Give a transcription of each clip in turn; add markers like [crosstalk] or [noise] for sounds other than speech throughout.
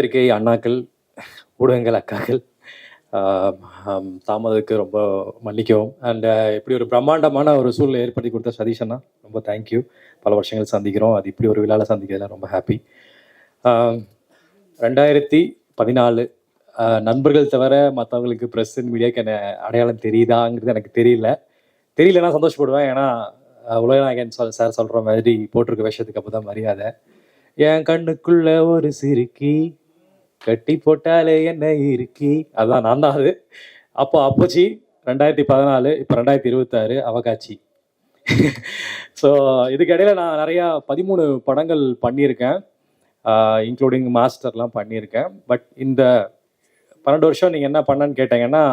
பத்திரிகை அண்ணாக்கள் ஊடகங்கள் அக்காக்கள் தாமதத்துக்கு ரொம்ப மன்னிக்கவும். அண்ட் இப்படி ஒரு பிரம்மாண்டமான ஒரு சூழ்நிலை ஏற்படுத்தி கொடுத்த சதீஷ் அண்ணா ரொம்ப தேங்க்யூ பல வருஷங்கள் சந்திக்கிறோம். அது இப்படி ஒரு விழாவில் சந்திக்கிறதுல ரொம்ப ஹாப்பி ரெண்டாயிரத்தி பதினாலு நண்பர்கள் தவிர மற்றவங்களுக்கு ப்ரெஸ் மீடியாவுக்கு என்ன அடையாளம் தெரியுதாங்கிறது எனக்கு தெரியல. தெரியலன்னா சந்தோஷப்படுவேன். ஏன்னா உலகநாயகன் சொல் சார் சொல்கிற மாதிரி போட்டிருக்க விஷயத்துக்கு அப்போ தான் மரியாதை. என் கண்ணுக்குள்ள ஒரு சிறுக்கி கட்டி போட்டாலே என்ன இருக்கி? அதான் நான் தான் அது. அப்போ அப்போச்சி ரெண்டாயிரத்தி பதினாலு இப்போ ரெண்டாயிரத்தி இருபத்தாறு அவகாட்சி ஸோ இதுக்கிடையில் நான் நிறையா பதிமூணு படங்கள் பண்ணியிருக்கேன். இன்க்ளூடிங் மாஸ்டர்லாம் பண்ணியிருக்கேன். பட் இந்த பன்னெண்டு வருஷம் நீங்கள் என்ன பண்ணன்னு கேட்டீங்கன்னா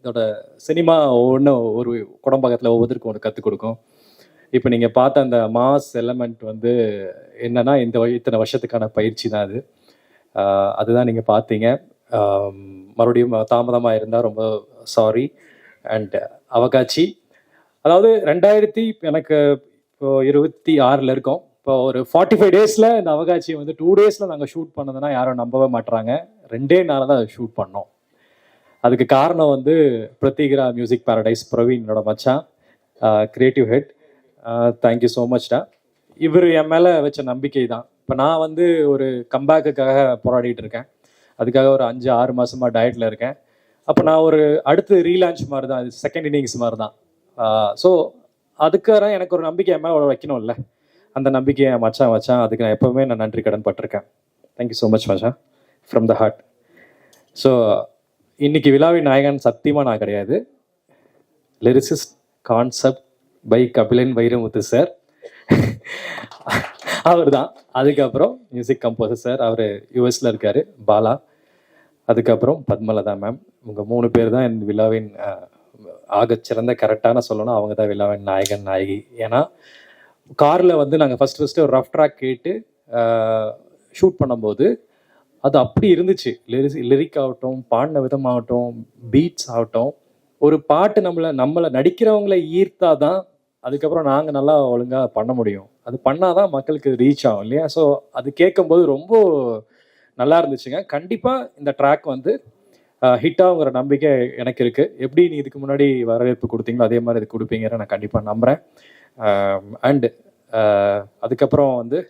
இதோட சினிமா ஒவ்வொன்றும் ஒரு குடம்பக்கத்தில் ஒவ்வொருத்தருக்கும் ஒன்று கற்றுக் கொடுக்கும். இப்போ நீங்கள் பார்த்த அந்த மாஸ் எலமெண்ட் வந்து என்னன்னா இந்த இத்தனை வருஷத்துக்கான பயிற்சி தான் அது. அதுதான் நீங்கள் பார்த்தீங்க. மறுபடியும் தாமதமாக இருந்தால் ரொம்ப சாரி அண்ட் அவகாட்சி அதாவது ரெண்டாயிரத்தி எனக்கு இப்போ இருபத்தி ஆறில் இருக்கோம். இப்போ ஒரு ஃபார்ட்டி ஃபைவ் டேஸில் இந்த அவகாட்சியை வந்து டூ டேஸில் நாங்கள் ஷூட் பண்ணதுன்னா யாரும் நம்பவே மாட்டுறாங்க ரெண்டே நாளில் தான் ஷூட் பண்ணோம். அதுக்கு காரணம் வந்து பிரத்யேகரா மியூசிக் பாரடைஸ் பிரவீனோட மச்சான் creative head thank you so மச்டா இவர் என் மேலே வச்ச நம்பிக்கை தான் இப்போ நான் வந்து ஒரு கம்பேக்குக்காக போராடிட்டு இருக்கேன் அதுக்காக ஒரு அஞ்சு ஆறு மாசமா டயட்ல இருக்கேன். அப்போ நான் ஒரு அடுத்து ரீலான்ச் மாதிரி தான் அது செகண்ட் இன்னிங்ஸ் மாதிரி தான் ஸோ அதுக்காக எனக்கு ஒரு நம்பிக்கை என் மேலே வைக்கணும்ல. அந்த நம்பிக்கையை மச்சான் மச்சான் வச்சான் அதுக்கு நான் எப்பவுமே நான் நன்றி கடன் பட்டிருக்கேன். தேங்க்யூ ஸோ மச் மச்சான். ஃப்ரம் த ஹார்ட் ஸோ இன்னைக்கு விழாவின் நாயகன் சத்தியமாக நான் கிடையாது. Lyricist concept by Kabilan Vairamuthu sir அவர் தான் அதுக்கப்புறம் மியூசிக் கம்போசர் சார் அவர் யூஎஸ்ல இருக்கார் பாலா. அதுக்கப்புறம் பத்மலதா மேம் உங்கள் மூணு பேர் தான் இந்த விழாவின் ஆக சிறந்த கரெக்டான சொல்லணும். அவங்க தான் விழாவின் நாயகன் நாயகி. ஏன்னா காரில் வந்து நாங்கள் ஃபஸ்ட் ஃபஸ்ட்டு ஒரு ரஃப் ட்ராக் கேட்டு ஷூட் பண்ணும்போது அது அப்படி இருந்துச்சு. லிரிஸ் லிரிக் ஆகட்டும் பாடின விதமாகட்டும் பீட்ஸ் ஆகட்டும் ஒரு பாட்டு நம்மளை நம்மளை நடிக்கிறவங்கள ஈர்த்தாதான் அதுக்கப்புறம் நாங்கள் நல்லா ஒழுங்காக பண்ண முடியும். அது பண்ணாதான் மக்களுக்கு ரீச் ஆகும் இல்லையா? ஸோ அது கேட்கும்போது ரொம்ப நல்லா இருந்துச்சுங்க. கண்டிப்பாக இந்த ட்ராக் வந்து ஹிட்டாகுங்கிற நம்பிக்கை எனக்கு இருக்குது எப்படி நீ இதுக்கு முன்னாடி வரவேற்பு கொடுத்தீங்களோ அதே மாதிரி இது கொடுப்பீங்கன்னு நான் கண்டிப்பாக நம்புகிறேன் அண்டு அதுக்கப்புறம் வந்து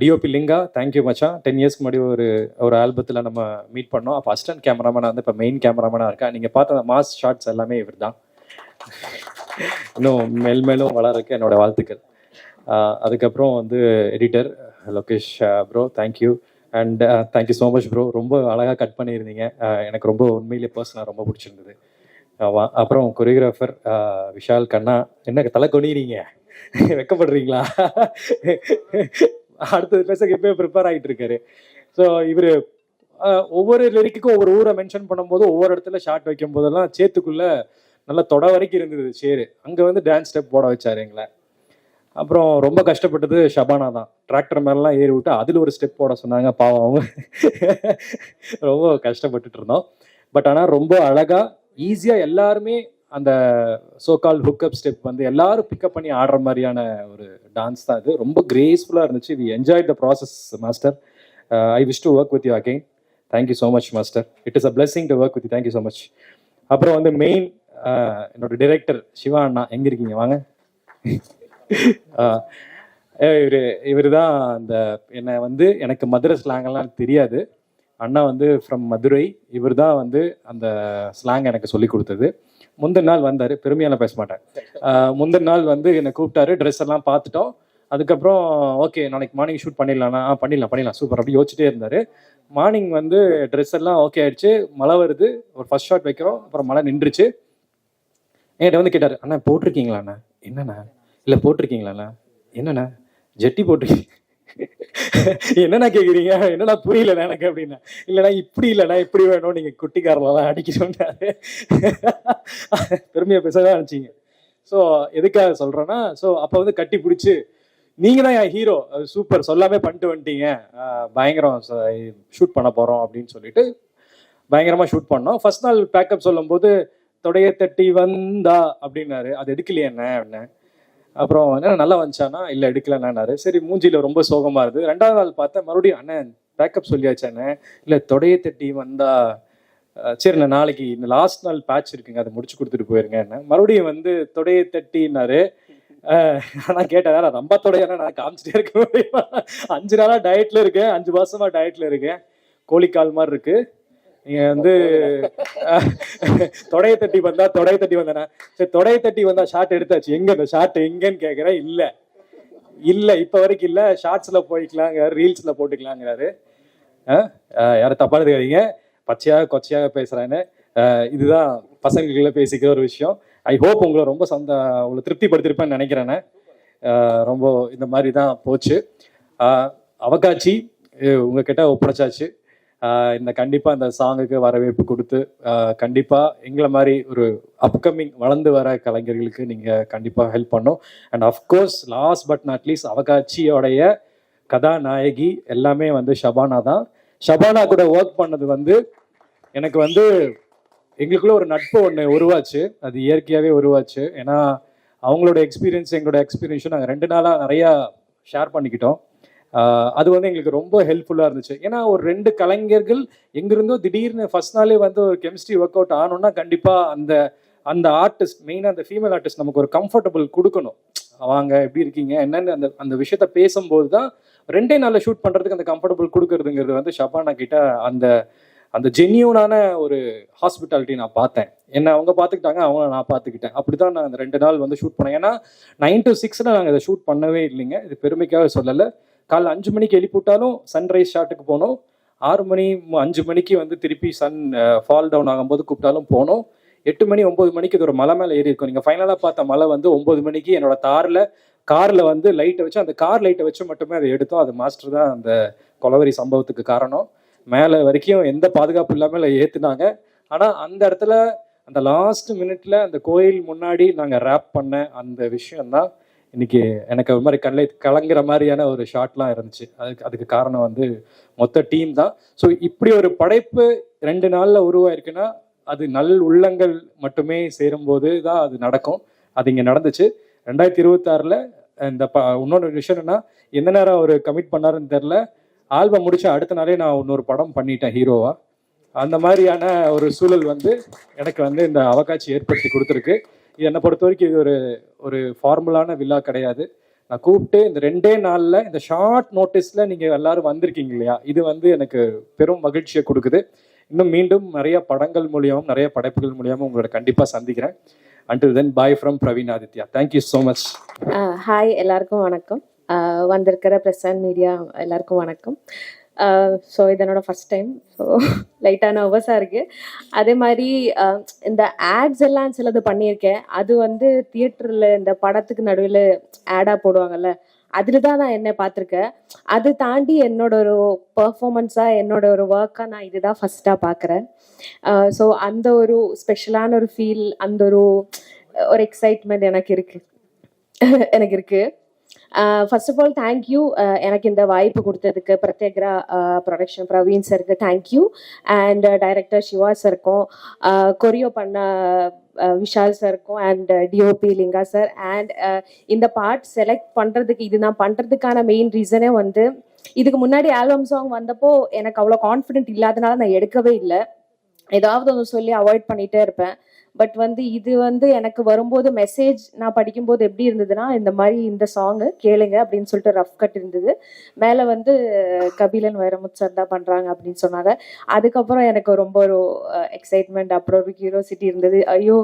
டிஓபி லிங்கா தேங்க்யூ மச்சான். டென் இயர்ஸ்க்கு முன்னாடி ஒரு ஒரு ஆல்பத்தில் நம்ம மீட் பண்ணோம். அப்போ அசிஸ்டன்ட் கேமராமேனாக வந்து இப்போ மெயின் கேமராமேனாக இருக்கா? நீங்கள் பார்த்த மாஸ் ஷார்ட்ஸ் எல்லாமே இவர் தான் இன்னும் மெல்மேலும் வளரக்கு என்னோட வாழ்த்துக்கள். அதுக்கப்புறம் வந்து editor Lokesh bro thank you and thank you so much bro ரொம்ப அழகாக கட் பண்ணியிருந்தீங்க. எனக்கு ரொம்ப உண்மையிலே பர்சனாக ரொம்ப பிடிச்சிருந்தது. அப்புறம் கொரியோகிராஃபர் விஷால் கண்ணா என்ன தலை கொனிறீங்க வெக்கப்படுறீங்களா? அடுத்தது பேச இப்பவே ப்ரிப்பேர் ஆகிட்டு இருக்காரு. ஸோ இவர் ஒவ்வொரு லிரிக்குக்கும் ஒவ்வொரு ஊரை மென்ஷன் பண்ணும்போது ஒவ்வொரு இடத்துல ஷார்ட் வைக்கும் போதெல்லாம் சேத்துக்குள்ள நல்லா தொட வரைக்கும் இருந்தது சேரு. அங்கே வந்து டான்ஸ் ஸ்டெப் போட வச்சாரு எங்களை. அப்புறம் ரொம்ப கஷ்டப்பட்டது ஷபானா தான். டிராக்டர் மேலாம் ஏறி விட்டு அதில் ஒரு ஸ்டெப் போட சொன்னாங்க. பாவம் அவங்க. ரொம்ப கஷ்டப்பட்டுட்டு இருந்தோம். பட் ஆனால் ரொம்ப அழகாக ஈஸியாக எல்லாருமே அந்த சோகால் ஹுக்கப் ஸ்டெப் வந்து எல்லாரும் பிக்கப் பண்ணி ஆடுற மாதிரியான ஒரு டான்ஸ் தான் இது. ரொம்ப கிரேஸ்ஃபுல்லாக இருந்துச்சு. We enjoy the process master I wish to work with you again thank you so much master it is a blessing to work with thank you so much அப்புறம் வந்து மெயின் என்னோட டிரெக்டர் சிவா அண்ணா எங்கே இருக்கீங்க? வாங்க. இவர் இவர் தான் அந்த என்னை வந்து எனக்கு மதுரை ஸ்லாங்கெல்லாம் தெரியாது. அண்ணா வந்து ஃப்ரம் மதுரை. இவர் தான் வந்து அந்த ஸ்லாங் எனக்கு சொல்லி கொடுத்தது. முந்தின நாள் வந்தார். பெருமையால பேச மாட்டேன். முந்தின நாள் வந்து என்னை கூப்பிட்டாரு. ட்ரெஸ் எல்லாம் பார்த்துட்டோம். அதுக்கப்புறம் ஓகே நாளைக்கு மார்னிங் ஷூட் பண்ணிடலாம்னா ஆ பண்ணிடலாம் பண்ணிடலாம். சூப்பர் அப்படி யோசிச்சுட்டே இருந்தார். மார்னிங் வந்து ட்ரெஸ் எல்லாம் ஓகே ஆயிடுச்சு. மழை வருது. ஒரு ஃபர்ஸ்ட் ஷாட் வைக்கிறோம். அப்புறம் மழை நின்றுச்சு. என்கிட்ட வந்து கேட்டார் அண்ணா போட்டிருக்கீங்களாண்ணா? என்னண்ணா? இல்லை போட்டிருக்கீங்களாண்ணா? என்னண்ணா ஜெட்டி போட்டிருக்கீங்க [laughs] என்னண்ணா கேட்குறீங்க என்னண்ணா புரியலண்ணா எனக்கு? அப்படின்னா இல்லைண்ணா இப்படி இல்லைண்ணா இப்படி வேணும். நீங்கள் குட்டிக்காரெல்லாம் அடிக்கணும்னாரு. [laughs] பெருமையாக பேச தான் நினச்சிங்க ஸோ எதுக்காக சொல்கிறேன்னா ஸோ அப்போ வந்து கட்டி பிடிச்சி நீங்கள் தான் என் ஹீரோ சூப்பர் சொல்லாமே பண்ணிட்டு வந்துட்டீங்க. பயங்கரம். ஷூட் பண்ண போகிறோம் அப்படின்னு சொல்லிட்டு பயங்கரமாக ஷூட் பண்ணோம். ஃபர்ஸ்ட் நாள் பேக்கப் சொல்லும்போது தொடைய தட்டி வந்தா அப்படின்னாரு. அது எடுக்கலையே என்ன அப்படின்னு அப்புறம் என்ன நல்லா வந்துச்சானா இல்லை எடுக்கலன்னாரு. சரி மூஞ்சியில் ரொம்ப சோகமாக இருந்தது. ரெண்டாவது நாள் பார்த்தேன் மறுபடியும் அண்ணன் பேக்கப் சொல்லியாச்சானே இல்லை தொடையை தட்டி வந்தா சரிண்ணே நாளைக்கு இந்த லாஸ்ட் நாள் பேட்ச் இருக்குங்க அதை முடிச்சு கொடுத்துட்டு போயிருங்க என்ன மறுபடியும் வந்து தொடையை தட்டினாரு ஆனால் நான் கேட்டேன் நான் ரொம்ப தொடையான நான் காமிச்சிட்டே இருக்க முடியுமா? அஞ்சு நாளாக டயட்டில் இருக்கேன் அஞ்சு மாசமா டயட்டில் இருக்கேன். கோழிக்கால் மாதிரி இருக்குது நீங்க வந்து [laughs] தொடையை தட்டி வந்தா தொடையை தட்டி வந்தானே? சரி தொடையை தட்டி வந்தா ஷார்ட் எடுத்தாச்சு. எங்க அந்த ஷார்ட் எங்கன்னு கேக்குறேன் இல்ல. இல்ல இப்ப வரைக்கும் இல்ல. ஷார்ட்ஸ்ல போய்க்கலாங்க ரீல்ஸ்ல போட்டுக்கலாங்கிறாரு. யாரும் தப்பா எடுத்துக்காதீங்க. பச்சையாக கொச்சையாக பேசுறேன்னு. இதுதான் பசங்களுக்குள்ள பேசிக்கிற ஒரு விஷயம். ஐ ஹோப் உங்களை ரொம்ப சந்த உங்களை திருப்திப்படுத்திருப்பேன்னு நினைக்கிறேனே அஹ், ரொம்ப இந்த மாதிரி தான் போச்சு அவகாட்சி உங்ககிட்ட ஒப்படைச்சாச்சு. இந்த கண்டிப்பாக இந்த சாங்குக்கு வரவேற்பு கொடுத்து கண்டிப்பாக எங்களை மாதிரி ஒரு அப்கமிங் வளர்ந்து வர கலைஞர்களுக்கு நீங்கள் கண்டிப்பாக ஹெல்ப் பண்ணும். And of course last but not least அவகாட்சியோடைய கதாநாயகி எல்லாமே வந்து ஷபானா தான். ஷபானா கூட ஒர்க் பண்ணது வந்து எனக்கு வந்து எங்களுக்குள்ள ஒரு நட்பு ஒன்று உருவாச்சு. அது இயற்கையாகவே உருவாச்சு. ஏன்னா அவங்களோட எக்ஸ்பீரியன்ஸ் எங்களோட எக்ஸ்பீரியன்ஸும் நாங்கள் ரெண்டு நாளாக நிறையா ஷேர் பண்ணிக்கிட்டோம். அது வந்து எங்களுக்கு ரொம்ப ஹெல்ப்ஃபுல்லாக இருந்துச்சு. ஏன்னா ஒரு ரெண்டு கலைஞர்கள் எங்கிருந்தோ திடீர்னு ஃபர்ஸ்ட் நாளே வந்து ஒரு கெமிஸ்ட்ரி ஒர்க் அவுட் ஆனோன்னா கண்டிப்பாக அந்த அந்த ஆர்டிஸ்ட் மெயினாக அந்த ஃபீமேல் ஆர்டிஸ்ட் நமக்கு ஒரு கம்ஃபர்டபுள் கொடுக்கணும். வாங்க எப்படி இருக்கீங்க என்னன்னு அந்த அந்த விஷயத்த பேசும்போது தான் ரெண்டே நாளில் ஷூட் பண்ணுறதுக்கு அந்த கம்ஃபர்டபுள் கொடுக்கறதுங்கிறது வந்து ஷபானா கிட்ட அந்த அந்த ஜென்யூனான ஒரு ஹாஸ்பிட்டாலிட்டி நான் பார்த்தேன். என்ன அவங்க பார்த்துக்கிட்டாங்க அவங்கள நான் பார்த்துக்கிட்டேன். அப்படி தான் நான் அந்த ரெண்டு நாள் வந்து ஷூட் பண்ணேன். ஏன்னா நைன் டு சிக்ஸில் நாங்கள் இதை ஷூட் பண்ணவே இல்லைங்க. இது பெருமைக்காக சொல்லலை. காலைல அஞ்சு மணிக்கு எழுப்பிவிட்டாலும் சன்ரைஸ் ஷாட்டுக்கு போனோம். ஆறு மணி அஞ்சு மணிக்கு வந்து திருப்பி சன் ஃபால் டவுன் ஆகும்போது கூப்பிட்டாலும் போனோம். எட்டு மணி ஒம்பது மணிக்கு இது ஒரு மலை மேலே ஏறி இருக்கும். நீங்கள் ஃபைனலாக பார்த்த மலை வந்து ஒம்பது மணிக்கு என்னோட தாரில் காரில் வந்து லைட்டை வச்சு அந்த கார் லைட்டை வச்சு மட்டுமே அதை எடுத்தோம். அது மாஸ்டர் தான் அந்த கொலவரி சம்பவத்துக்கு காரணம். மேலே வரைக்கும் எந்த பாதுகாப்பு இல்லாமல் ஏற்றுனாங்க ஆனால் அந்த இடத்துல அந்த லாஸ்ட் மினிட்ல அந்த கோயில் முன்னாடி நாங்கள் ரேப் பண்ண அந்த விஷயம் தான் இன்னைக்கு எனக்கு ஒரு மாதிரி கண்ணில் கலங்குற மாதிரியான ஒரு ஷாட்லாம் இருந்துச்சு. அதுக்கு அதுக்கு காரணம் வந்து மொத்த டீம் தான். ஸோ இப்படி ஒரு படைப்பு ரெண்டு நாளில் உருவாயிருக்குன்னா அது நல் உள்ளங்கள் மட்டுமே சேரும்போது தான் அது நடக்கும். அது இங்கே நடந்துச்சு. ரெண்டாயிரத்தி இருபத்தாறில் இந்த ப இன்னொன்று விஷயம் என்னன்னா எந்த நேரம் அவர் கமிட் பண்ணாருன்னு தெரில ஆல்பம் முடிச்ச அடுத்த நாளே நான் இன்னொரு படம் பண்ணிட்டேன் ஹீரோவா. அந்த மாதிரியான ஒரு சூழல் வந்து எனக்கு வந்து இந்த அவகாட்சி ஏற்படுத்தி கொடுத்துருக்கு. இது என்னை பொறுத்த வரைக்கும் இது ஒரு ஒரு ஃபார்முலான விழா கிடையாது. நான் கூப்பிட்டு இந்த ரெண்டே நாளில் இந்த ஷார்ட் நோட்டீஸில் நீங்கள் எல்லாரும் வந்திருக்கீங்க இல்லையா? இது வந்து எனக்கு பெரும் மகிழ்ச்சியை கொடுக்குது. இன்னும் மீண்டும் நிறைய படங்கள் மூலியமும் நிறைய படைப்புகள் மூலியமும் உங்களோட கண்டிப்பாக சந்திக்கிறேன். Until then bye from Praveen Aditya thank you so much hi எல்லாருக்கும் வணக்கம். வந்திருக்கிற ப்ரெஸ் அண்ட் மீடியா எல்லாருக்கும் வணக்கம். ஸோ இது என்னோட ஃபர்ஸ்ட் டைம் ஸோ லைட்டாக நர்வஸாக இருக்குது அதே மாதிரி uh, இந்த ஆட்ஸ் எல்லாம் சிலது பண்ணியிருக்கேன். அது வந்து தியேட்டரில் இந்த படத்துக்கு நடுவில் ஆடாக போடுவாங்கல்ல அதில் தான் நான் என்ன பார்த்துருக்கேன். அது தாண்டி என்னோட ஒரு பர்ஃபாமன்ஸாக என்னோட ஒரு ஒர்க்காக நான் இதுதான் ஃபஸ்ட்டாக பார்க்குறேன். ஸோ uh, அந்த ஒரு ஸ்பெஷலான ஒரு ஃபீல் அந்த ஒரு ஒரு எக்ஸைட்மெண்ட் எனக்கு இருக்குது [laughs] எனக்கு இருக்குது ஃபர்ஸ்ட் ஆஃப் ஆல் தேங்க்யூ எனக்கு இந்த வாய்ப்பு கொடுத்ததுக்கு பிரத்யேகரா uh, production Praveen சருக்கு thank you and director Siva சருக்கும் choreo uh, பண்ண uh, Vishal சருக்கும் and DOP Linga sir and இந்த பார்ட் செலக்ட் பண்ணுறதுக்கு இது நான் பண்ணுறதுக்கான மெயின் ரீசனே வந்து இதுக்கு முன்னாடி ஆல்பம் சாங் வந்தப்போ எனக்கு அவ்வளோ கான்ஃபிடென்ட் இல்லாதனால நான் எடுக்கவே இல்லை. ஏதாவது ஒன்று சொல்லி அவாய்ட் பண்ணிகிட்டே இருப்பேன். பட் வந்து இது வந்து எனக்கு வரும்போது மெசேஜ் நான் படிக்கும்போது எப்படி இருந்ததுன்னா இந்த மாதிரி இந்த சாங்கு கேளுங்க அப்படின்னு சொல்லிட்டு ரஃப் கட் இருந்தது. மேலே வந்து கபிலன் வைரமுத் சார் தான் பண்ணுறாங்க அப்படின்னு சொன்னாங்க. அதுக்கப்புறம் எனக்கு ரொம்ப ஒரு எக்ஸைட்மெண்ட் அப்புறம் ஒரு கியூரோசிட்டி இருந்தது. ஐயோ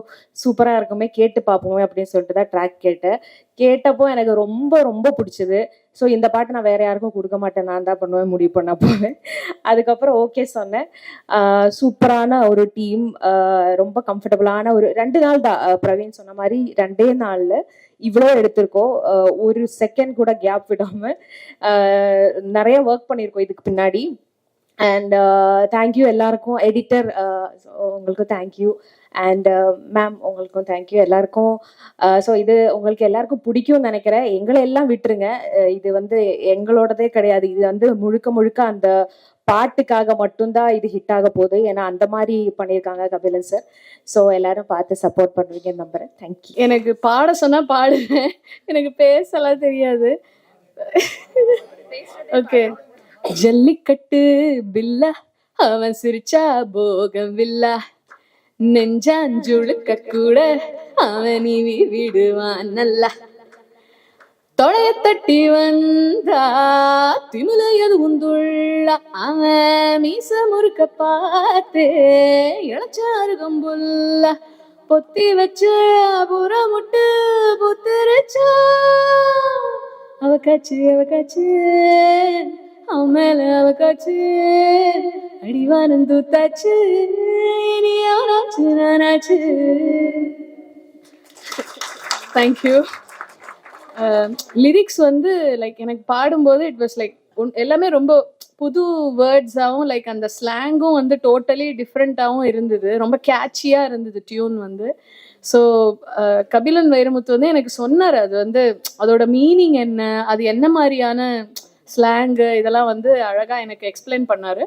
சூப்பராக இருக்குமே கேட்டு பார்ப்போமே அப்படின்னு சொல்லிட்டு தான் ட்ராக் கேட்டேன். கேட்டப்போ எனக்கு ரொம்ப ரொம்ப பிடிச்சது. ஸோ இந்த பாட்டு நான் வேற யாருக்கும் கொடுக்க மாட்டேன். நான் தான் பண்ணுவேன் முடிவு பண்ண போவேன். அதுக்கப்புறம் ஓகே சொன்னேன். சூப்பரான ஒரு டீம் ரொம்ப கம்ஃபர்டபுளான ஒரு ரெண்டு நாள் தான். பிரவீன் சொன்ன மாதிரி ரெண்டே நாளில் இவ்வளோ எடுத்திருக்கோம். ஒரு செகண்ட் கூட கேப் விடாமல் நிறைய ஒர்க் பண்ணியிருக்கோம் இதுக்கு பின்னாடி. அண்ட் தேங்க்யூ எல்லாருக்கும். எடிட்டர் உங்களுக்கு தேங்க்யூ அண்ட் மேம் உங்களுக்கும் தேங்க்யூ எல்லாருக்கும். ஸோ இது உங்களுக்கு எல்லாருக்கும் பிடிக்கும்னு நினைக்கிறேன். எங்களை எல்லாம் விட்டுருங்க. இது வந்து எங்களோடதே கிடையாது. இது வந்து முழுக்க முழுக்க அந்த பாட்டுக்காக மட்டும்தான் இது ஹிட் ஆக போகுது. ஏன்னா அந்த மாதிரி பண்ணியிருக்காங்க கபிலன் சார் ஸோ எல்லாரும் பார்த்து சப்போர்ட் பண்ணுவீங்கன்னு நம்புறேன். தேங்க்யூ எனக்கு பாட சொன்னா பாடுவேன். எனக்கு பேசலாம் தெரியாது. ஓகே ஜல்லிக்கட்டு பில்லா அவன் சிரிச்சா போகம் வில்லா நெஞ்சாஞ்சுழுக்க கூட அவன் நீவி விடுவான் நல்லா. தொடைய தட்டி வந்தா திமில எது உந்துள்ள? அவன் மீச முறுக்க பார்த்து இளச்சாறு கம்புல்ல. பொத்தி வச்ச புறமுட்டு புத்திருச்சா? அவ காச்சு அவ காச்சு அவன் மேல அவ காச்சு அடிவானம் தூத்தாச்சு இனி அவனாச்சு நானாச்சு தேங்க்யூ லிரிக்ஸ் uh, வந்து லைக் எனக்கு பாடும்போது இட் வாஸ் லைக் எல்லாமே ரொம்ப புது வேர்ட்ஸாகவும் லைக் அந்த ஸ்லாங்கும் வந்து டோட்டலி டிஃப்ரெண்ட்டாகவும் இருந்தது. ரொம்ப கேட்சியாக இருந்தது டியூன் வந்து. ஸோ uh, கபிலன் வைரமுத்து வந்து எனக்கு சொன்னார் அது வந்து அதோட மீனிங் என்ன அது என்ன மாதிரியான ஸ்லாங்கு இதெல்லாம் வந்து அழகாக எனக்கு எக்ஸ்பிளைன் பண்ணார்.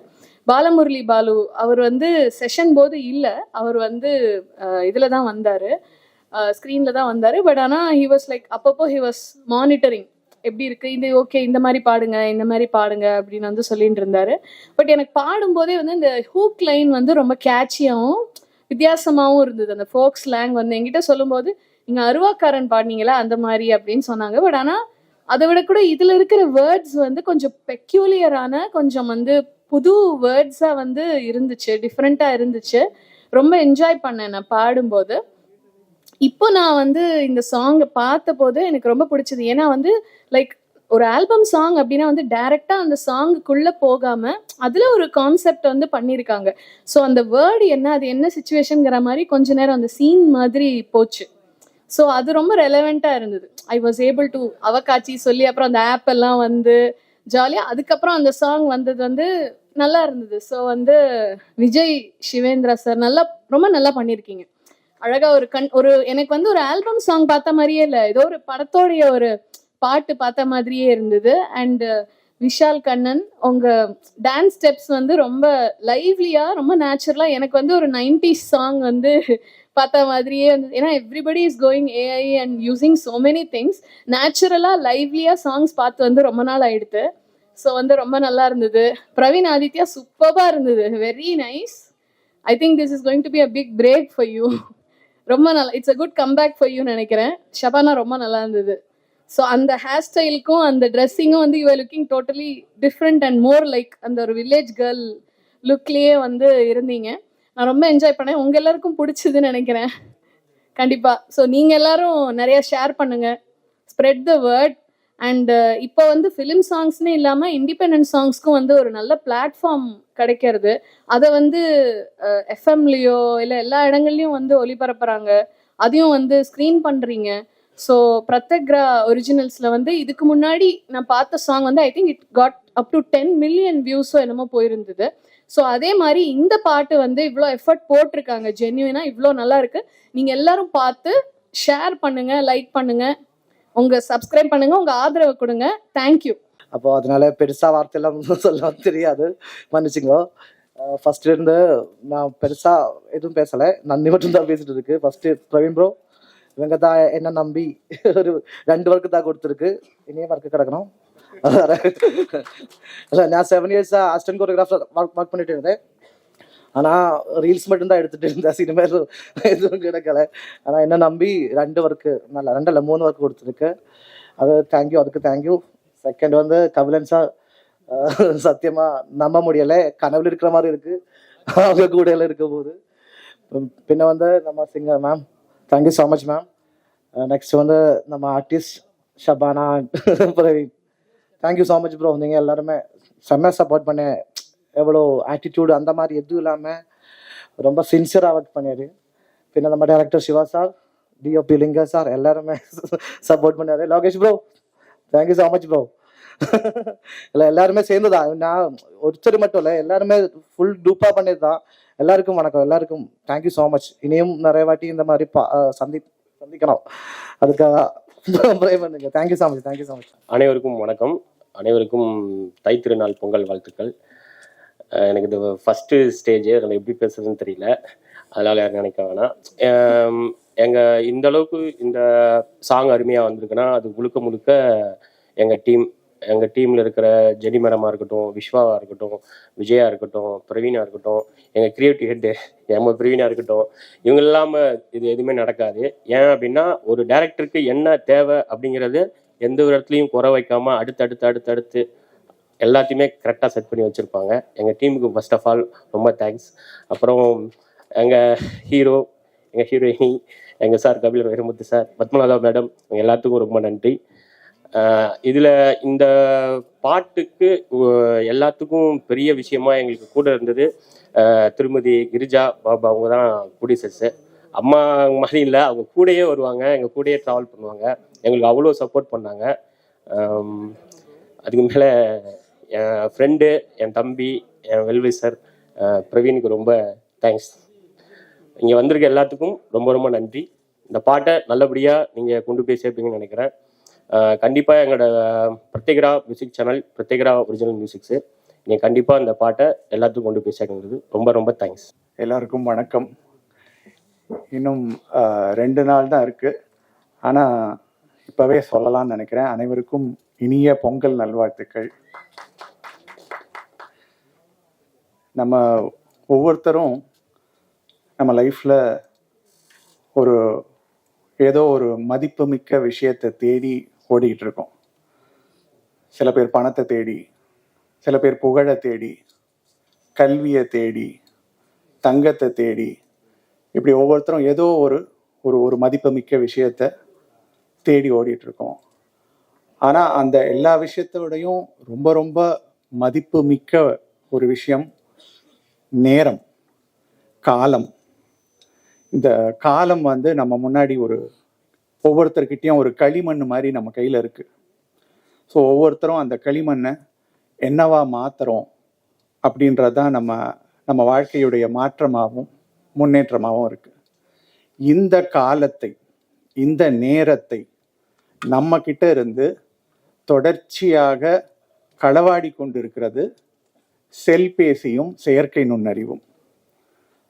பாலமுரளி பாலு அவர் வந்து செஷன் போது இல்லை அவர் வந்து இதில் தான் வந்தார். ஸ்க்ரீனில் தான் வந்தார். பட் ஆனால் ஹி வாஸ் லைக் அப்பப்போ ஹி வாஸ் மானிட்டரிங் எப்படி இருக்குது இது ஓகே இந்த மாதிரி பாடுங்க இந்த மாதிரி பாடுங்க அப்படின்னு வந்து சொல்லிட்டு இருந்தார். பட் எனக்கு பாடும்போதே வந்து இந்த ஹூக் லைன் வந்து ரொம்ப கேட்சியாகவும் வித்தியாசமாகவும் இருந்தது. அந்த ஃபோக் ஸ்லாங் வந்து என்கிட்ட சொல்லும்போது நீங்கள் அருவாக்காரன் பாடினீங்களா? அந்த மாதிரி அப்படின்னு சொன்னாங்க. பட் ஆனால் அதை விட கூட இதுல இருக்கிற வேர்ட்ஸ் வந்து கொஞ்சம் பெக்யூலியரான கொஞ்சம் வந்து புது வேர்ட்ஸா வந்து இருந்துச்சு டிஃப்ரெண்டா இருந்துச்சு. ரொம்ப என்ஜாய் பண்ணேன் நான் பாடும்போது. இப்போ நான் வந்து இந்த சாங்கை பார்த்த போது எனக்கு ரொம்ப பிடிச்சது. ஏன்னா வந்து லைக் ஒரு ஆல்பம் சாங் அப்படின்னா வந்து டைரக்டா அந்த சாங்குக்குள்ள போகாம அதுல ஒரு கான்செப்ட் வந்து பண்ணியிருக்காங்க ஸோ அந்த வேர்டு என்ன அது என்ன சுச்சுவேஷனுங்கிற மாதிரி கொஞ்ச நேரம் அந்த சீன் மாதிரி போச்சு. ஸோ அது ரொம்ப ரெலவெண்ட்டாக இருந்தது. ஐ வாஸ் ஏபிள் டு அவக்காட்சி சொல்லி அப்புறம் அந்த ஆப் எல்லாம் வந்து ஜாலியாக அதுக்கப்புறம் அந்த சாங் வந்தது வந்து நல்லா இருந்தது. ஸோ வந்து விஜய் சிவேந்திரா சார் நல்லா ரொம்ப நல்லா பண்ணியிருக்கீங்க அழகா ஒரு கண் ஒரு எனக்கு வந்து ஒரு ஆல்பம் சாங் பார்த்த மாதிரியே இல்லை. ஏதோ ஒரு படத்தோடைய ஒரு பாட்டு பார்த்த மாதிரியே இருந்தது. அண்ட் விஷால் கண்ணன் உங்க டான்ஸ் ஸ்டெப்ஸ் வந்து ரொம்ப லைவ்லியா ரொம்ப நேச்சுரலா எனக்கு வந்து ஒரு நைன்டிஸ் சாங் வந்து பார்த்த மாதிரியே வந்து ஏன்னா everybody is going AI and using so many things நேச்சுரலாக லைவ்லியாக சாங்ஸ் பார்த்து வந்து ரொம்ப நாள் ஆயிடுத்து. ஸோ வந்து ரொம்ப நல்லா இருந்தது. பிரவீன் ஆதித்யா சூப்பராக இருந்தது. Very nice I think this is going to be a big break for you ரொம்ப நல்லா it's a good comeback for you நினைக்கிறேன். ஷபானா ரொம்ப நல்லா இருந்தது. ஸோ அந்த ஹேர் ஸ்டைலுக்கும் அந்த ட்ரெஸ்ஸிங்கும் வந்து you looking totally different and more like அந்த ஒரு வில்லேஜ் கேர்ள் லுக்லேயே வந்து இருந்தீங்க. நான் ரொம்ப என்ஜாய் பண்ணேன். உங்க எல்லாருக்கும் பிடிச்சதுன்னு நினைக்கிறேன். கண்டிப்பா. ஸோ நீங்க எல்லாரும் நிறைய ஷேர் பண்ணுங்க. ஸ்ப்ரெட் த வேர்ட் அண்ட் இப்போ வந்து ஃபிலிம் சாங்ஸ்னே இல்லாமல் இண்டிபெண்ட் சாங்ஸ்க்கும் வந்து ஒரு நல்ல பிளாட்ஃபார்ம் கிடைக்கிறது. அதை வந்து uh, எஃப்எம்லேயோ இல்லை எல்லா இடங்கள்லையும் வந்து ஒளிபரப்புறாங்க. அதையும் வந்து ஸ்க்ரீன் பண்ணுறீங்க ஸோ பிரத்யக்ரா ஒரிஜினல்ஸில் வந்து இதுக்கு முன்னாடி நான் பார்த்த சாங் வந்து I think it got up to ten million வியூஸோ என்னமோ போயிருந்தது. ஸோ அதே மாதிரி இந்த பாட்டு வந்து இவ்வளோ எஃபர்ட் போட்டிருக்காங்க. ஜென்யூனா இவ்வளோ நல்லா இருக்கு. நீங்கள் எல்லாரும் பார்த்து ஷேர் பண்ணுங்க லைக் பண்ணுங்க. உங்க சப்ஸ்கிரைப் பண்ணுங்க உங்க ஆதரவு கொடுங்க. தேங்க்யூ அப்போ அதனால பெருசா வார்த்தையெல்லாம் [laughs] சொல்ல தெரியாது. மன்னிச்சுங்களோ ஃபர்ஸ்ட் இருந்து நான் பெருசா எதுவும் பேசலை. நன்றி மட்டும் தான் பேசிட்டு இருக்கு. ஃபர்ஸ்ட் பிரவீன் ப்ரோ இவங்க தான் என்ன நம்பி [laughs] ஒரு ரெண்டு ஒர்க்கு தான் கொடுத்துருக்கு. இனியே ஒர்க்கு கிடக்கணும். நான் செவன் இயர்ஸாக அசிஸ்டன்ட் கோரியோகிராஃபர் ஒர்க் ஒர்க் பண்ணிட்டு இருந்தேன். ஆனால் ரீல்ஸ் மட்டும்தான் எடுத்துட்டு இருந்தேன். சினிமா எதுவும் கிடைக்கல. ஆனால் என்ன நம்பி ரெண்டு ஒர்க்கு நல்லா ரெண்டு இல்லை மூணு ஒர்க் கொடுத்துருக்கு. அது தேங்க்யூ அதுக்கு தேங்க்யூ செகண்ட் வந்து கபிலன் சார் நம்ப முடியல. கனவுல இருக்கிற மாதிரி இருக்கு. அவங்க கூட எல்லாம் இருக்க போது. பின்ன வந்து நம்ம singer ma'am thank you so much ma'am next வந்து நம்ம artist Shabana Praveen. Thank you so much bro நீங்கள் எல்லாருமே செம்ம சப்போர்ட் பண்ண எவ்வளோ ஆட்டிடியூடு அந்த மாதிரி எதுவும் இல்லாமல் ரொம்ப சின்சியராக ஒர்க் பண்ணியாரு பின்ன நம்ம director Siva sir DOP Linga sir எல்லாருமே சப்போர்ட் பண்ணாரு Lokesh bro thank you so much bro இல்லை எல்லாருமே சேர்ந்துதான். நான் ஒருத்தர் மட்டும் இல்லை எல்லாருமே ஃபுல் டூப்பாக பண்ணது தான் எல்லாருக்கும் வணக்கம். எல்லாருக்கும் தேங்க்யூ ஸோ மச் இனியும் நிறைய வாட்டி இந்த மாதிரி பா சந்தி சந்திக்கணும். அதுக்காக [laughs] ப்ரே பண்ணுங்க. Thank you so much thank you so much அனைவருக்கும் வணக்கம். அனைவருக்கும் தை திருநாள் பொங்கல் வாழ்த்துக்கள். எனக்கு இது ஃபஸ்ட்டு ஸ்டேஜ் அதில் எப்படி பேசுறதுன்னு தெரியல. அதனால் யாரும் நினைக்க வேணாம். எங்கள் இந்த அளவுக்கு இந்த சாங் அருமையாக வந்திருக்குன்னா அது முழுக்க முழுக்க எங்கள் டீம் எங்கள் டீமில் இருக்கிற ஜெனி மேடமாக இருக்கட்டும் விஸ்வாவாக இருக்கட்டும் விஜயா இருக்கட்டும் பிரவீனா இருக்கட்டும் எங்கள் கிரியேட்டிவ் ஹெட்டு எம்ம பிரவீனா இருக்கட்டும் இவங்க இல்லாமல் இது எதுவுமே நடக்காது. ஏன் அப்படின்னா ஒரு டேரக்டருக்கு என்ன தேவை அப்படிங்கிறது எந்த ஒரு இடத்துலையும் குறை வைக்காமல் அடுத்து அடுத்து அடுத்து அடுத்து எல்லாத்தையுமே கரெக்டாக செட் பண்ணி வச்சுருப்பாங்க. எங்கள் டீமுக்கு ஃபர்ஸ்ட் ஆஃப் ஆல் ரொம்ப தேங்க்ஸ் அப்புறம் எங்கள் ஹீரோ எங்கள் ஹீரோயினி எங்கள் sir Kapil Vairamuthu sir Padmanatha madam எல்லாத்துக்கும் ரொம்ப நன்றி. இதில் இந்த பாட்டுக்கு எல்லாத்துக்கும் பெரிய விஷயமா எங்களுக்கு கூட இருந்தது. திருமதி கிரிஜா பாபா அவங்க தான் ப்ரொடியூசர்ஸு அம்மா மாதிரி இல்லை அவங்க கூடயே வருவாங்க எங்கள் கூடயே ட்ராவல் பண்ணுவாங்க. எங்களுக்கு அவ்வளோ சப்போர்ட் பண்ணாங்க. அதுக்கு மேலே என் ஃப்ரெண்டு என் தம்பி என் வெல்விசர் பிரவீனுக்கு ரொம்ப தேங்க்ஸ் இங்கே வந்திருக்க எல்லாத்துக்கும் ரொம்ப ரொம்ப நன்றி. இந்த பாட்டை நல்லபடியாக நீங்கள் கொண்டு போய் சேர்ப்பீங்கன்னு நினைக்கிறேன். கண்டிப்பாக எங்களோட பிரத்யேகரா மியூசிக் சேனல் பிரத்யேகரா ஒரிஜினல் மியூசிக்ஸு நீங்கள் கண்டிப்பாக இந்த பாட்டை எல்லாத்துக்கும் கொண்டு போய் சேர்க்கறது ரொம்ப ரொம்ப தேங்க்ஸ் எல்லாருக்கும் வணக்கம். இன்னும் ரெண்டு நாள் தான் இருக்குது ஆனால் இப்போவே சொல்லலாம்னு நினைக்கிறேன். அனைவருக்கும் இனிய பொங்கல் நல்வாழ்த்துக்கள். நம்ம ஒவ்வொருத்தரும் நம்ம லைஃப்பில் ஒரு ஏதோ ஒரு மதிப்புமிக்க விஷயத்தை தேடி ஓடிக்கிட்டு இருக்கோம் சில பேர் பணத்தை தேடி சில பேர் புகழை தேடி கல்வியை தேடி தங்கத்தை தேடி இப்படி ஒவ்வொருத்தரும் ஏதோ ஒரு ஒரு ஒரு மதிப்புமிக்க விஷயத்த தேடி ஓடிட்டு இருக்கோம் ஆனால் அந்த எல்லா விஷயத்தோடையும் ரொம்ப ரொம்ப மதிப்புமிக்க ஒரு விஷயம் நேரம் காலம். இந்த காலம் வந்து நம்ம முன்னாடி ஒரு ஒவ்வொருத்தர்கிட்டையும் ஒரு களிமண் மாதிரி நம்ம கையில் இருக்குது ஸோ ஒவ்வொருத்தரும் அந்த களிமண்ணை என்னவா மாற்றுறோம் அப்படின்றது தான் நம்ம நம்ம வாழ்க்கையுடைய மாற்றமாகவும் முன்னேற்றமாகவும் இருக்குது இந்த காலத்தை இந்த நேரத்தை நம்ம கிட்ட இருந்து தொடர்ச்சியாக களவாடி கொண்டிருக்கிறது செல்பேசியும் செயற்கை நுண்ணறிவும்.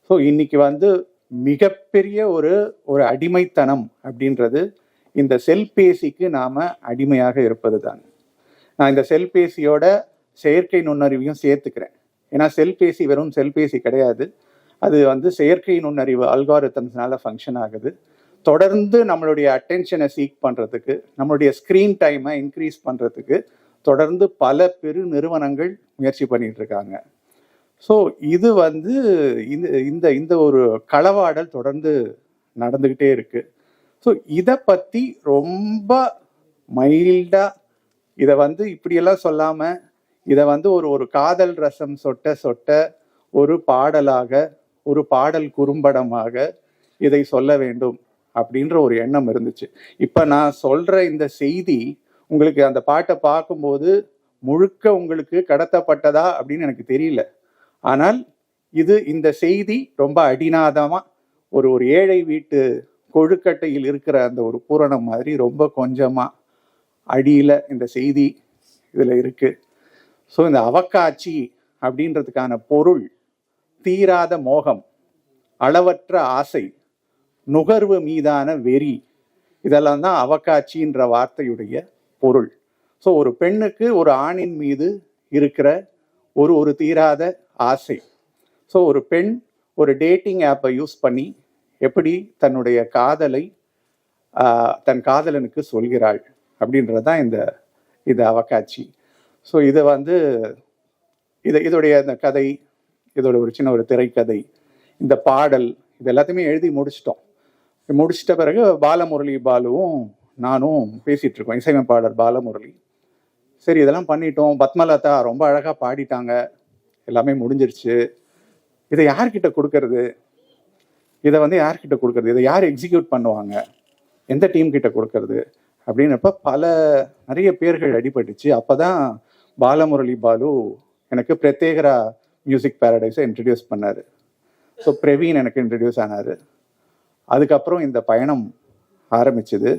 ஸோ இன்னைக்கு வந்து மிகப்பெரிய ஒரு ஒரு அடிமைத்தனம் அப்படின்றது இந்த செல்பேசிக்கு நாம் அடிமையாக இருப்பது தான் நான் இந்த செல்பேசியோட செயற்கை நுண்ணறிவையும் சேர்த்துக்கிறேன். ஏன்னா செல்பேசி வெறும் செல்பேசி கிடையாது. அது வந்து செயற்கை நுண்ணறிவு அல்காரிதம்ஸ்னால ஃபங்க்ஷன் ஆகுது. தொடர்ந்து நம்மளுடைய அட்டென்ஷனை சீக் பண்ணுறதுக்கு நம்மளுடைய ஸ்க்ரீன் டைமை இன்க்ரீஸ் பண்ணுறதுக்கு தொடர்ந்து பல பெரு நிறுவனங்கள் முயற்சி பண்ணிட்டு இருக்காங்க. ஸோ இது வந்து இந்த இந்த இந்த ஒரு களவாடல் தொடர்ந்து நடந்துக்கிட்டே இருக்கு. ஸோ இதை பற்றி ரொம்ப மைல்டாக இதை வந்து இப்படியெல்லாம் சொல்லாமல் இதை வந்து ஒரு ஒரு காதல் ரசம் சொட்ட சொட்ட ஒரு பாடலாக ஒரு பாடல் குறும்படமாக இதை சொல்ல வேண்டும் அப்படின்ற ஒரு எண்ணம் இருந்துச்சு. இப்போ நான் சொல்ற இந்த செய்தி உங்களுக்கு அந்த பாட்டை பார்க்கும்போது முழுக்க உங்களுக்கு கடத்தப்பட்டதா அப்படின்னு எனக்கு தெரியல. ஆனால் இது இந்த செய்தி ரொம்ப அடிநாதமா ஒரு ஒரு ஏழை வீட்டு கொழுக்கட்டையில் இருக்கிற அந்த ஒரு பூரணம் மாதிரி ரொம்ப கொஞ்சமா அடியில இந்த செய்தி இதுல இருக்கு. ஸோ இந்த அவக்காட்சி அப்படின்றதுக்கான பொருள் தீராத மோகம் அளவற்ற ஆசை நுகர்வு மீதான வெறி இதெல்லாம் தான் அவக்காட்சின்ற வார்த்தையுடைய பொருள். ஸோ ஒரு பெண்ணுக்கு ஒரு ஆணின் மீது இருக்கிற ஒரு ஒரு தீராத ஆசை. ஸோ ஒரு பெண் ஒரு டேட்டிங் ஆப்பை யூஸ் பண்ணி எப்படி தன்னுடைய காதலை தன் காதலனுக்கு சொல்கிறாள் அப்படின்றது தான் இந்த இது அவக்காட்சி ஸோ இதை வந்து இதை இதோடைய இந்த கதை இதோட ஒரு சின்ன ஒரு திரைக்கதை. இந்த பாடல் இது எல்லாத்தையுமே எழுதி முடிச்சிட்டோம். முடிச்சிட்ட பிறகு பாலமுரளி பாலுவும் நானும் பேசிகிட்டு இருக்கோம். இசையமைப்பாளர் பாலமுரளி. சரி இதெல்லாம் பண்ணிட்டோம். பத்மலதா ரொம்ப அழகாக பாடிட்டாங்க. எல்லாமே முடிஞ்சிருச்சு. இதை யார்கிட்ட கொடுக்கறது? இதை வந்து யார்கிட்ட கொடுக்கறது? இதை யார் எக்ஸிக்யூட் பண்ணுவாங்க? எந்த டீம் கிட்ட கொடுக்கறது? அப்படின்னப்ப பல நிறைய பேர்கள் அடிபட்டுச்சு. அப்போ தான் பாலமுரளி பாலு எனக்கு பிரத்யேகரா மியூசிக் பேரடைஸை இன்ட்ரடியூஸ் பண்ணார். ஸோ பிரவீன் எனக்கு இன்ட்ரடியூஸ் ஆனாரு. அதுக்கப்புறம் இந்த பயணம் ஆரம்பிச்சது.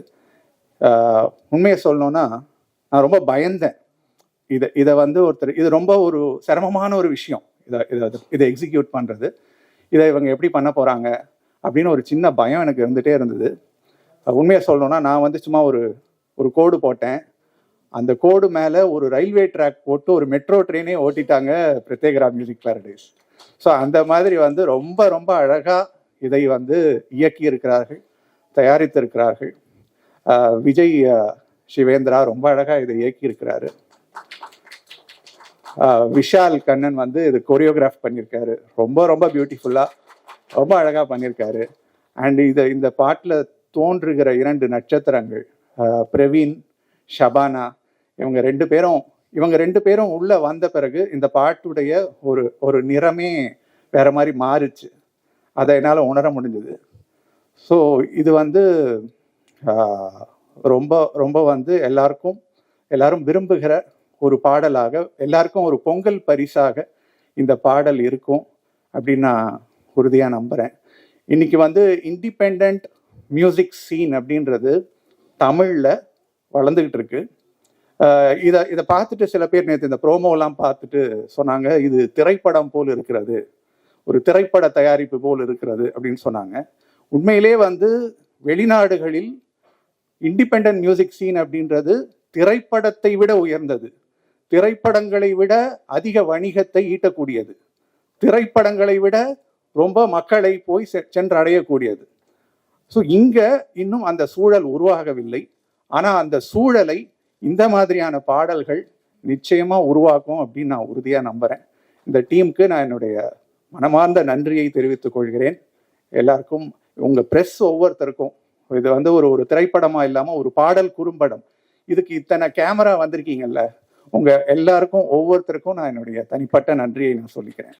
உண்மையை சொல்லணும்னா நான் ரொம்ப பயந்தேன். இதை இதை வந்து ஒருத்தர் இது ரொம்ப ஒரு சிரமமான ஒரு விஷயம். இதை இதை இதை எக்ஸிக்யூட் பண்ணுறது இதை இவங்க எப்படி பண்ண போகிறாங்க அப்படின்னு ஒரு சின்ன பயம் எனக்கு இருந்துகிட்டே இருந்தது. உண்மையை சொல்லணும்னா நான் வந்து சும்மா ஒரு ஒரு கோடு போட்டேன். அந்த கோடு மேலே ஒரு ரயில்வே ட்ராக் போட்டு ஒரு மெட்ரோ ட்ரெயினே ஓட்டிட்டாங்க பிரத்யேகரா மியூசிக் பாரடைஸ் ஸோ அந்த மாதிரி வந்து ரொம்ப ரொம்ப அழகாக இதை வந்து இயக்கியிருக்கிறார்கள் தயாரித்திருக்கிறார்கள். விஜய் சிவேந்திரா ரொம்ப அழகாக இதை இயக்கியிருக்கிறாரு. விஷால் கண்ணன் வந்து இது கொரியோகிராஃப் பண்ணியிருக்காரு. ரொம்ப ரொம்ப பியூட்டிஃபுல்லாக ரொம்ப அழகாக பண்ணியிருக்காரு. அண்ட் இதை இந்த பாட்டில் தோன்றுகிற இரண்டு நட்சத்திரங்கள் பிரவீன் ஷபானா இவங்க ரெண்டு பேரும் இவங்க ரெண்டு பேரும் உள்ள வந்த பிறகு இந்த பாட்டுடைய ஒரு ஒரு நிறமே வேற மாதிரி மாறுச்சு. அதை என்னால் உணர முடிஞ்சது. ஸோ இது வந்து ரொம்ப ரொம்ப வந்து எல்லாருக்கும் எல்லாரும் விரும்புகிற ஒரு பாடலாக எல்லாருக்கும் ஒரு பொங்கல் பரிசாக இந்த பாடல் இருக்கும் அப்படின்னு நான் உறுதியாக நம்புகிறேன் இன்னைக்கு வந்து இண்டிபெண்ட் மியூசிக் சீன் அப்படின்றது தமிழில் வளர்ந்துக்கிட்டு இருக்கு. இதை இதை பார்த்துட்டு சில பேர் நேற்று இந்த ப்ரோமோலாம் பார்த்துட்டு சொன்னாங்க இது திரைப்படம் போல் இருக்கிறது ஒரு திரைப்பட தயாரிப்பு போல் இருக்கிறது அப்படின்னு சொன்னாங்க. உண்மையிலே வந்து வெளிநாடுகளில் இண்டிபெண்ட் மியூசிக் சீன் அப்படின்றது திரைப்படத்தை விட உயர்ந்தது. திரைப்படங்களை விட அதிக வணிகத்தை ஈட்டக்கூடியது. திரைப்படங்களை விட ரொம்ப மக்களை போய் செ- சென்றடையக்கூடியது. ஸோ இங்கே இன்னும் அந்த சூழல் உருவாகவில்லை. ஆனால் அந்த சூழலை இந்த மாதிரியான பாடல்கள் நிச்சயமாக உருவாக்கும் அப்படின்னு நான் உறுதியாக நம்புகிறேன் இந்த டீமுக்கு நான் என்னுடைய மனமார்ந்த நன்றியை தெரிவித்துக் கொள்கிறேன். எல்லாருக்கும் உங்கள் ப்ரெஸ் ஒவ்வொருத்தருக்கும் இது வந்து ஒரு ஒரு திரைப்படமாக இல்லாமல் ஒரு பாடல் குறும்படம் இதுக்கு இத்தனை கேமரா வந்திருக்கீங்கல்ல உங்கள் எல்லாருக்கும் ஒவ்வொருத்தருக்கும் நான் என்னுடைய தனிப்பட்ட நன்றியை நான் சொல்லிக்கிறேன்.